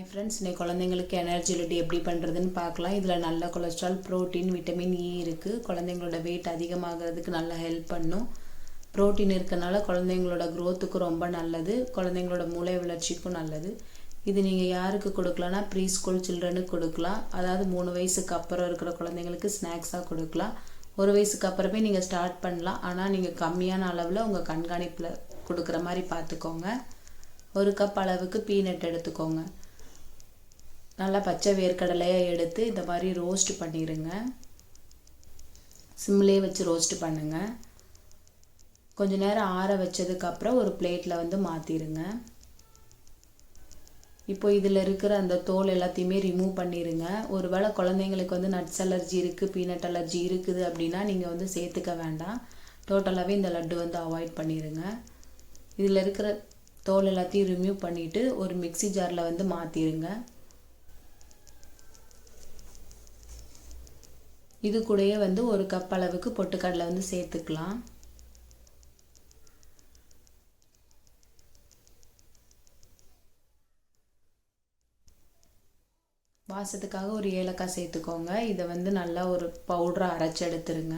Hi friends இன்னைக்கு குழந்தைங்களுக்கு energy laddu எப்படி பண்ணுறதுன்னு பார்க்கலாம். இதில் நல்ல கொலஸ்ட்ரால் ப்ரோட்டீன் விட்டமின் இ இருக்குது குழந்தைங்களோட வெயிட் அதிகமாகிறதுக்கு நல்லா ஹெல்ப் பண்ணும். ப்ரோட்டீன் இருக்கனால குழந்தைங்களோட க்ரோத்துக்கும் ரொம்ப நல்லது. குழந்தைங்களோட மூளை வளர்ச்சிக்கும் நல்லது. இது நீங்கள் யாருக்கு கொடுக்கலாம்னா ப்ரீ ஸ்கூல் சில்ட்ரனுக்கு கொடுக்கலாம். அதாவது மூணு வயசுக்கு அப்புறம் இருக்கிற குழந்தைங்களுக்கு ஸ்நாக்ஸாக கொடுக்கலாம். ஒரு வயசுக்கு அப்புறமே நீங்கள் ஸ்டார்ட் பண்ணலாம். ஆனால் நீங்கள் கம்மியான அளவில் உங்கள் கண்காணிப்பில் கொடுக்குற மாதிரி பார்த்துக்கோங்க. ஒரு கப் அளவுக்கு பீனட் எடுத்துக்கோங்க. நல்லா பச்சை வேர்க்கடலையாக எடுத்து இந்த மாதிரி ரோஸ்ட் பண்ணிடுங்க சிம்லேயே வச்சு ரோஸ்ட் பண்ணுங்கள் கொஞ்ச நேரம் ஆற வச்சதுக்கப்புறம் ஒரு பிளேட்டில் வந்து மாற்றிடுங்க இப்போ இதில் இருக்கிற அந்த தோல் எல்லாத்தையுமே ரிமூவ் பண்ணிடுங்க ஒரு வேளை குழந்தைங்களுக்கு வந்து நட்ஸ் அலர்ஜி இருக்குது பீனட் அலர்ஜி இருக்குது அப்படின்னா நீங்கள் வந்து சேர்த்துக்க வேண்டாம். டோட்டலாகவே இந்த லட்டு வந்து அவாய்ட் பண்ணிடுங்க இதில் இருக்கிற தோல் எல்லாத்தையும் ரிமூவ் பண்ணிவிட்டு ஒரு மிக்சி ஜாரில் வந்து மாற்றிடுங்க இது கூடயே வந்து ஒரு கப் அளவுக்கு பொட்டுக்கடலை வந்து சேர்த்துக்கலாம். வாசத்துக்காக ஒரு ஏலக்காய் சேர்த்துக்கோங்க. இதை வந்து நல்லா ஒரு பவுடராக அரைச்சி எடுத்துருங்க.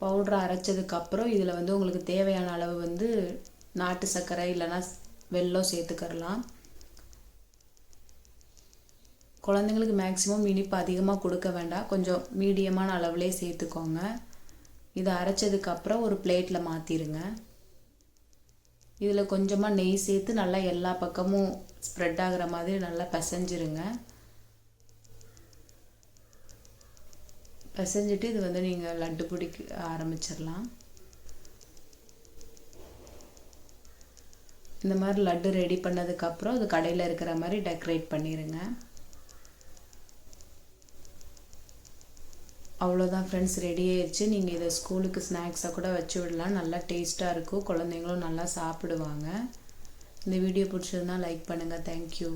பவுடரை அரைச்சதுக்கப்புறம் இதில் வந்து உங்களுக்கு தேவையான அளவு வந்து நாட்டு சர்க்கரை இல்லைன்னா வெல்லம் சேர்த்துக்கரலாம் குழந்தைங்களுக்கு மேக்ஸிமம் இனிப்பு அதிகமாக கொடுக்க வேண்டாம். கொஞ்சம் மீடியமான அளவுலேயே சேர்த்துக்கோங்க. இதை அரைச்சதுக்கப்புறம் ஒரு பிளேட்டில் மாற்றிடுங்க இதில் கொஞ்சமாக நெய் சேர்த்து நல்லா எல்லா பக்கமும் ஸ்ப்ரெட் ஆகிற மாதிரி நல்லா பிசைஞ்சிருங்க. பிசைஞ்சிட்டு இது வந்து நீங்கள் லட்டு பிடிக்க ஆரம்பிச்சிடலாம். இந்த மாதிரி லட்டு ரெடி பண்ணதுக்கப்புறம் அது கடையில் இருக்கிற மாதிரி டெக்கரேட் பண்ணிடுங்க அவ்வளோதான் ஃப்ரெண்ட்ஸ் ரெடி ஆயிடுச்சு நீங்கள் இதை ஸ்கூலுக்கு ஸ்நாக்ஸாக கூட வச்சு விடலாம். நல்லா டேஸ்ட்டாக இருக்கும். குழந்தைங்களும் நல்லா சாப்பிடுவாங்க. இந்த வீடியோ பிடிச்சதுன்னா லைக் பண்ணுங்கள் தேங்க்யூ